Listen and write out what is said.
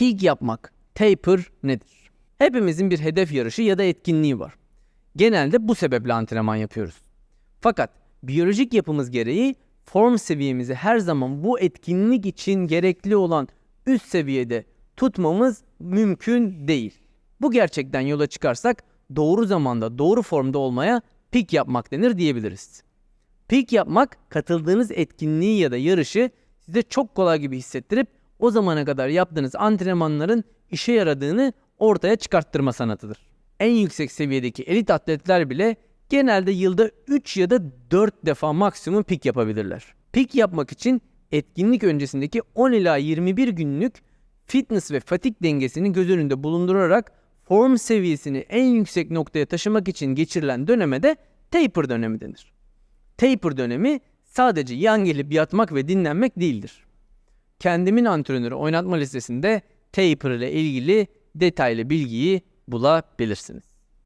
Peak yapmak, taper nedir? Hepimizin bir hedef yarışı ya da etkinliği var. Genelde bu sebeple antrenman yapıyoruz. Fakat biyolojik yapımız gereği form seviyemizi her zaman bu etkinlik için gerekli olan üst seviyede tutmamız mümkün değil. Bu gerçekten yola çıkarsak doğru zamanda doğru formda olmaya peak yapmak denir diyebiliriz. Peak yapmak katıldığınız etkinliği ya da yarışı size çok kolay gibi hissettirip o zamana kadar yaptığınız antrenmanların işe yaradığını ortaya çıkarttırma sanatıdır. En yüksek seviyedeki elit atletler bile genelde yılda 3 ya da 4 defa maksimum pik yapabilirler. Pik yapmak için etkinlik öncesindeki 10 ila 21 günlük fitness ve fatik dengesini göz önünde bulundurarak form seviyesini en yüksek noktaya taşımak için geçirilen döneme de taper dönemi denir. Taper dönemi sadece yan gelip yatmak ve dinlenmek değildir. Kendimin antrenörü oynatma listesinde taper ile ilgili detaylı bilgiyi bulabilirsiniz.